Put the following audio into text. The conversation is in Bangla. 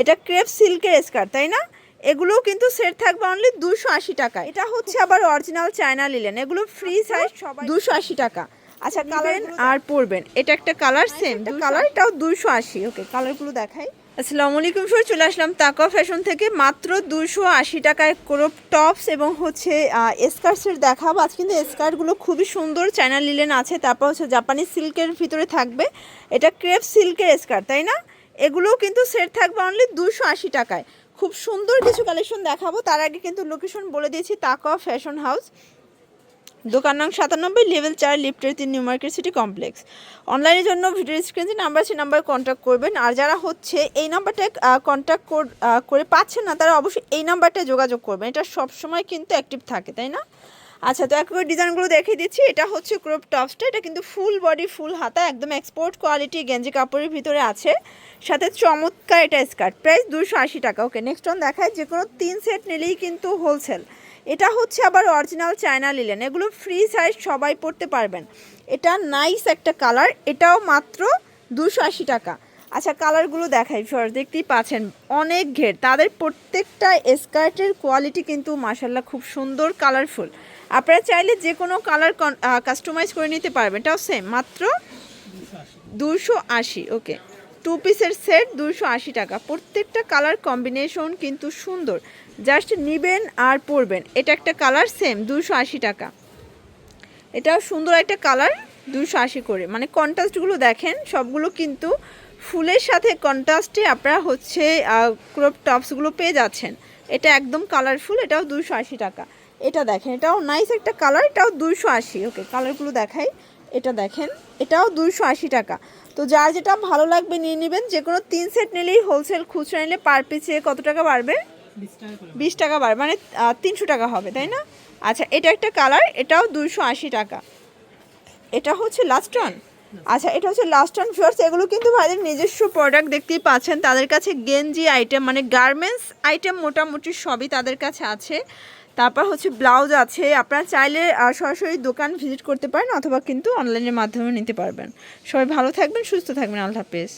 এটা ক্রেপ সিল্কের স্কার্ট তাই না? এগুলোও কিন্তু সেট থাকবে অনলি দুশো আশি টাকা এটা হচ্ছে আবার অরিজিনাল চায়না লিলেন এগুলো ফ্রি সাইজ দুশো আশি টাকা। আচ্ছা কালার আর পরবেন। এটা একটা কালার সেম কালার এটাও দুশো আশি। ওকে কালারগুলো দেখাই। আসসালামু আলাইকুম স্যার চলে আসলাম তাকা ফ্যাশন থেকে। মাত্র দুশো আশি টাকায় ক্রপ টপস এবং হচ্ছে স্কার্টসের দেখাবো। আজ কিন্তু স্কার্টগুলো খুবই সুন্দর চায়না লিলেন আছে। তারপর হচ্ছে জাপানি সিল্কের ভিতরে থাকবে। এটা ক্রেপ সিল্কের স্কার্ট তাই না? এগুলোও কিন্তু সেট থাকবে অনলি দুশো আশি টাকায়। খুব সুন্দর কিছু কালেকশন দেখাবো। তার আগে কিন্তু লোকেশন বলে দিয়েছি তাকা ফ্যাশন হাউস দোকান নং সাতানব্বই লেভেল চার লিফটের তিন নিউ মার্কেট সিটি কমপ্লেক্স অনলাইনের জন্য ভিডিও স্ক্রিনে নাম্বার আছে নাম্বার কন্ট্যাক্ট করবেন। আর যারা হচ্ছে এই নাম্বারটা কন্ট্যাক্ট করে পাচ্ছেন না, তারা অবশ্যই এই নাম্বারটায় যোগাযোগ করবেন। এটা সবসময় কিন্তু অ্যাক্টিভ থাকে, তাই না? আচ্ছা তো একবার ডিজাইনগুলো দেখিয়ে দিচ্ছি। এটা হচ্ছে ক্রপ টপসটা। এটা কিন্তু ফুল বডি, ফুল হাতা, একদম এক্সপোর্ট কোয়ালিটি গেঞ্জি কাপড়ের ভিতরে আছে। সাথে চমৎকার এটা স্কার্ট প্রাইস দুশো আশি টাকা। ওকে নেক্সট ওয়ান দেখায় যে কোনো তিন সেট নিলেই কিন্তু হোলসেল এটা হচ্ছে আবার অরিজিনাল চায়না লিলেন এগুলো ফ্রি সাইজ সবাই পড়তে পারবেন। এটা নাইস একটা কালার এটাও মাত্র দুশো আশি টাকা। আচ্ছা কালারগুলো দেখাই ফার্স্ট দেখতেই পাচ্ছেন, অনেক ঘের। তাদের প্রত্যেকটা স্কার্টের কোয়ালিটি কিন্তু মাসাল্লাহ খুব সুন্দর কালারফুল আপনারা চাইলে যে কোনো কালার কাস্টমাইজ করে নিতে পারবেন, এটাও সেম মাত্র দুশো আশি ওকে টু পিসের সেট দুশো আশি টাকা। প্রত্যেকটা কালার কম্বিনেশন কিন্তু সুন্দর। জাস্ট নিবেন আর পরবেন। এটা একটা কালার সেম দুশো আশি টাকা। এটাও সুন্দর একটা কালার দুশো আশি করে। মানে কন্ট্রাস্টগুলো দেখেন, সবগুলো কিন্তু ফুলের সাথে কন্ট্রাস্টে আপনারা হচ্ছে ক্রপ টপসগুলো পেয়ে যাচ্ছেন। এটা একদম কালারফুল এটাও দুশো আশি টাকা। এটা দেখেন এটাও নাইস একটা কালার এটাও দুশো আশি। ওকে কালারগুলো দেখাই। এটা দেখেন এটাও দুশো আশি টাকা। তো যার যেটা ভালো লাগবে নিয়ে নেবেন যে কোনো তিন সেট নিলেই হোলসেল খুচরা নিলে পার পিসে কত টাকা বাড়বে? বিশ টাকা বাড়বে মানে তিনশো টাকা হবে তাই না? আচ্ছা এটা একটা কালার এটাও দুশো আশি টাকা। এটা হচ্ছে লাস্ট ওয়ান আচ্ছা এটা হচ্ছে লাস্ট অ্যান্ড ফিওর্স এগুলো কিন্তু ভাইদের নিজস্ব প্রোডাক্ট দেখতেই পাচ্ছেন। তাদের কাছে গেঞ্জি আইটেম মানে গার্মেন্টস আইটেম মোটামুটি সবই তাদের কাছে আছে। তারপর হচ্ছে ব্লাউজ আছে। আপনারা চাইলে সরাসরি দোকান ভিজিট করতে পারেন অথবা কিন্তু অনলাইনের মাধ্যমে নিতে পারবেন। সবাই ভালো থাকবেন, সুস্থ থাকবেন। আল্লাহ হাফেজ।